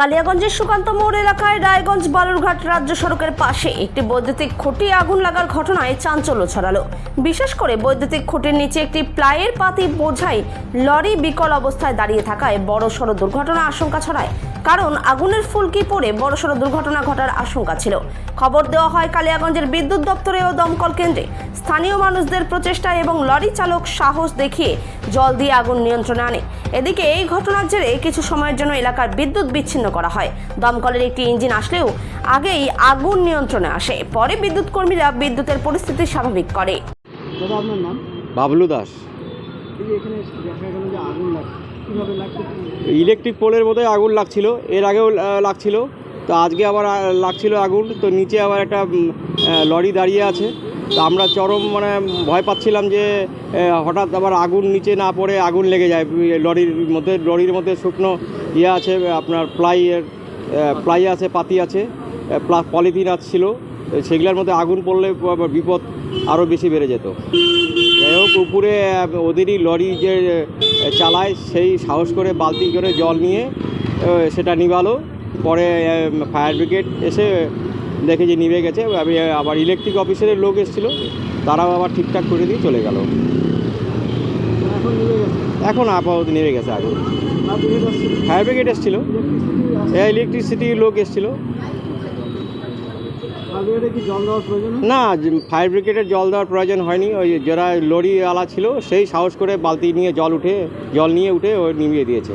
কালিয়াগঞ্জের সুকান্ত মোড় এলাকায় রায়গঞ্জ বালুরঘাট রাজ্য সড়কের পাশে একটি বৈদ্যুতিক খুঁটি আগুন লাগার ঘটনায় চাঞ্চল্য ছড়ালো। বিশেষ করে বৈদ্যুতিক খুঁটির নিচে একটি প্লাইয়ের পাতি বোঝাই লরি বিকল অবস্থায় দাঁড়িয়ে থাকায় বড় সড় দুর্ঘটনা আশঙ্কা ছড়ায়। কারণ আগুনের ফুলকি পড়ে বড় সড় দুর্ঘটনা ঘটার আশঙ্কা ছিল। খবর দেওয়া হয় কালিয়াগঞ্জের বিদ্যুৎ দপ্তরে ও দমকল কেন্দ্রে। স্থানীয় মানুষদের প্রচেষ্টায় এবং লরি চালক সাহস দেখিয়ে জল দিয়ে আগুন নিয়ন্ত্রণে আনে। এদিকে এই ঘটনার জেরে কিছু সময়ের জন্য এলাকার বিদ্যুৎ বিচ্ছিন্ন করা হয়। দমকলের একটি ইঞ্জিন আসলেও আগেই আগুন নিয়ন্ত্রণে আসে। পরে বিদ্যুৎ কর্মীরা বিদ্যুতের পরিস্থিতি স্বাভাবিক করে। দাদা আপনার নাম? বাবলু দাস। এখানে দেখা গেল যে আগুন লাগছে। ইলেকট্রিক পোলের মধ্যে আগুন লাগছিল। এর আগেও লাগছিল। তো আজকে আবার লাগছিল আগুন। তো নিচে আবার একটা লরি দাঁড়িয়ে আছে। তো আমরা চরম মানে ভয় পাচ্ছিলাম যে হঠাৎ আবার আগুন নিচে না পড়ে আগুন লেগে যায়। লরির মধ্যে লরির মধ্যে শুকনো ইয়ে আছে, আপনার প্লাইয়ের প্লাই আছে, পাতি আছে পলিথিন ছিল। সেগুলোর মধ্যে আগুন পড়লে বিপদ আরও বেশি বেড়ে যেত। যাই হোক, উপরে ওদেরই লরি যে চালায় সেই সাহস করে বালতি করে জল নিয়ে সেটা নিভালো পরে ফায়ার ব্রিগেড এসে দেখে যে নিভে গেছে আমি আবার ইলেকট্রিক অফিসের লোক এসেছিল তারাও আবার ঠিকঠাক করে দিয়ে চলে গেল। এখন আপাতত নেমে গেছে আগুন আসছে ফায়ার ব্রিগেড এসেছিল। ইলেকট্রিসিটি ইলেকট্রিসিটি লোক এসেছিল আর ব্রিগেডে কি জল দেওয়ার প্রয়োজন নেই? না ফায়ার ব্রিগেডের জল দেওয়ার প্রয়োজন হয়নি। ওই যারা লরিওয়ালা ছিল, সেই সাহস করে বালতি নিয়ে জল উঠে, জল নিয়ে উঠে ও নিভিয়ে দিয়েছে।